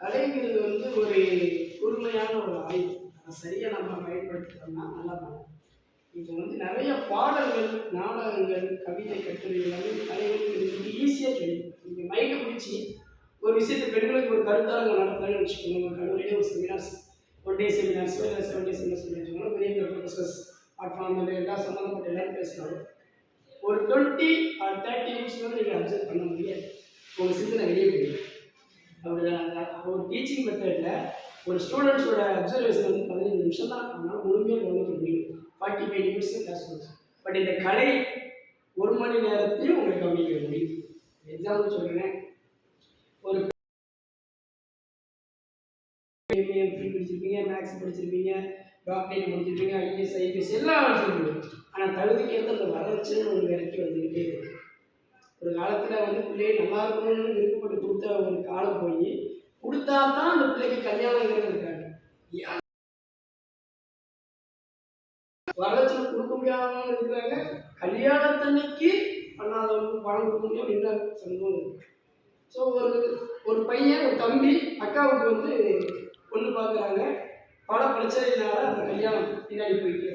கலைங்கிறது வந்து ஒரு கூர்மையான ஒரு ஆய்வு. அதை சரியாக நம்ம பயன்படுத்திட்டோம்னா நல்லா பண்ணும் இப்போ வந்து நிறைய பாடல்கள் நாடகங்கள் கவிதை கட்டுரை எல்லாமே கலைகளுக்கு ஈஸியாக தெரியும். நீங்கள் மைக்கை பிடிச்சி ஒரு விஷயத்தை பெண்களுக்கு ஒரு கருத்தரங்கம் நடத்துறாங்கன்னு வச்சுக்கோங்க. ஒரு கல்லூரியிலே ஒரு செமினார்ஸ் ஒன் டே செமினார்ஸ் இல்லை செவன் டே செமினார்ஸ் வச்சுக்கோங்க. பெரிய பெரிய ப்ரொஃபஸர்ஸ் ஆர்ட் எல்லாம் சம்மந்தப்பட்ட எல்லாரும் பேசினாலும் ஒரு டுவெண்ட்டி ஆர் தேர்ட்டி மினிட்ஸ் வந்து நீங்கள் அப்சர்வ் பண்ண முடியாது. உங்கள் சிந்தனை வெளியே போயிடும். டீச்சிங் மெத்தடில் ஒரு ஸ்டூடெண்ட்ஸோட அப்சர்வேஷன் வந்து பதினஞ்சு நிமிஷம் தான் அவனால் முழுமையாக கவனிக்க முடியும். ஃபார்ட்டி ஃபைவ் நிமிஷம் கிளாஸ் ரூம்ஸ் பட் இந்த கலை ஒரு மணி நேரத்தையும் உங்களுக்கு கவனிக்க முடியும். எக்ஸாம்பிள் சொல்கிறேன் ஒரு படிச்சிருப்பீங்க மேக்ஸ் படிச்சிருப்பீங்க டாக்டரேட் முடிச்சிருப்பீங்க ஐஎஸ் ஐபிஎஸ் எல்லாம் படிச்சிருப்பீங்க ஆனால் தகுதிக்கேற்ற அந்த வளர்ச்சின்னு ஒரு விரட்டி வந்துக்கிட்டே இருக்கு. ஒரு காலத்தில் வந்து பிள்ளையை நல்லா இருக்கணும்னு விருப்பப்பட்டு கொடுத்த ஒரு காலம் போய் கொடுத்தா தான் அந்த பிள்ளைக்கு கல்யாணம் இருக்காங்க ஏன் வரதட்சணை கொடுக்க முடியாதவங்க இருக்கிறாங்க. கல்யாணத்தன்னைக்கு பண்ணாதவங்க பணம் கொடுக்க முடியும் என்ற சம்பவம் ஸோ ஒரு ஒரு பையன் ஒரு தம்பி அக்காவுக்கு வந்து பொண்ணு பார்க்குறாங்க. பல பிரச்சனையினால அந்த கல்யாணம் பின்னாடி போயிட்டு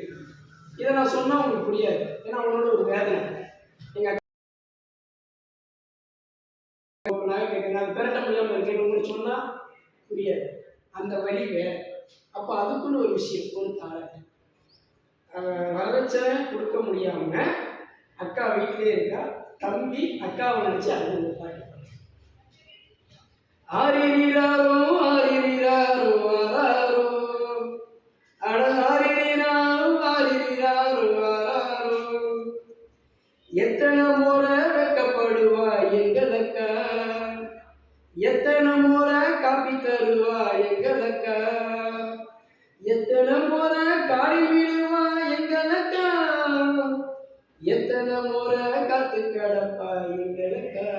இதை நான் சொன்னால் அவங்களுக்கு புரியாது. ஏன்னா அவங்களோட ஒரு வேதனை. எங்கள் நகை கேட்குறேன் அது பெரட்ட முடியாமல் இருக்கேன். உங்களுக்கு சொன்னால் புரியாது. அந்த வழி வேறு அப்போ அதுக்குன்னு ஒரு விஷயம் ஒரு தாரை வரதட்சணை கொடுக்க முடியாம அக்கா வீட்டிலே இருக்கா தம்பி அக்காவை நினைச்சு அழுது பாட்டு ஆரிரிராரோ ஆரிரிராரோ ஆராரோ அட ஆரிரிராரோ ஆரிரிராரோ ஆராரோ எத்தனை முறை வெக்கப்படுவா எங்களக்கா எத்தனை முறை காப்பி தருவா எங்களுக்கா? எத்தனை முறை காடி விடுவா எங்களுக்கா? எத்தனை முறை காத்து கிடப்பா எங்களுக்கா?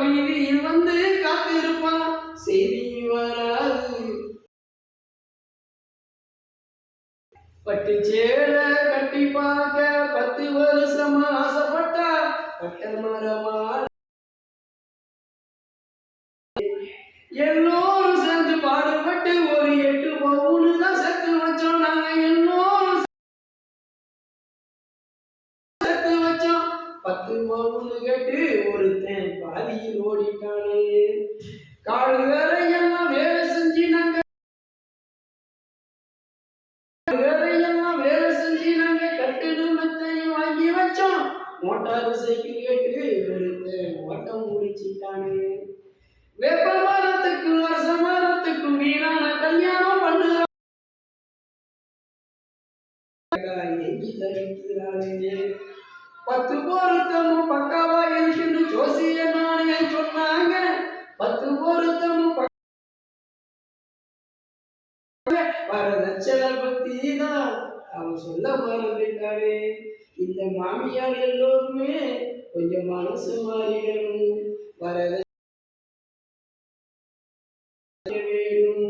வீதியில் வந்து காத்திருப்பான் செய்தி வராது. பட்டு சேல கட்டி பார்க்க எல்லோரும் சேர்ந்து பாடுபட்டு ஒரு எட்டு பவுனு தான் செத்து வச்சோம். நாங்க எல்லோரும் செத்து வச்சோம். பத்து பவுனு கேட்டு ஒருத்தன் பாதியில் ஓடிட்டானே. வேற எல்லாம் மோட்டார் சைக்கிள் கேட்டு ஒருத்தன் ஓட்டம் முடிச்சிட்டானே வேப்ப மரத்துக்கும் அரச மரத்துக்கும் வீணான கல்யாணம் பண்ணுறாங்க பத்து பொருத்தமும் பக்காவா இருக்குன்னு ஜோசிய நானே சொன்னாங்க. பத்து பொருத்தமும் வரதட்சணை பத்தி தான் அவன் சொல்ல மறந்துட்டாரே. இந்த மாமியார் எல்லோருமே கொஞ்சம் மனசு மாறிடணும். வரத வேணும்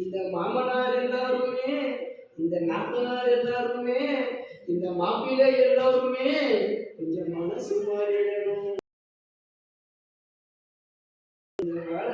இந்த மாமனார் எல்லாருமே இந்த நாத்தனார் எல்லாருமே இந்த மாப்பிள்ளை எல்லாருமே கொஞ்சம் மனசு மாறிடணும். இந்த வாழ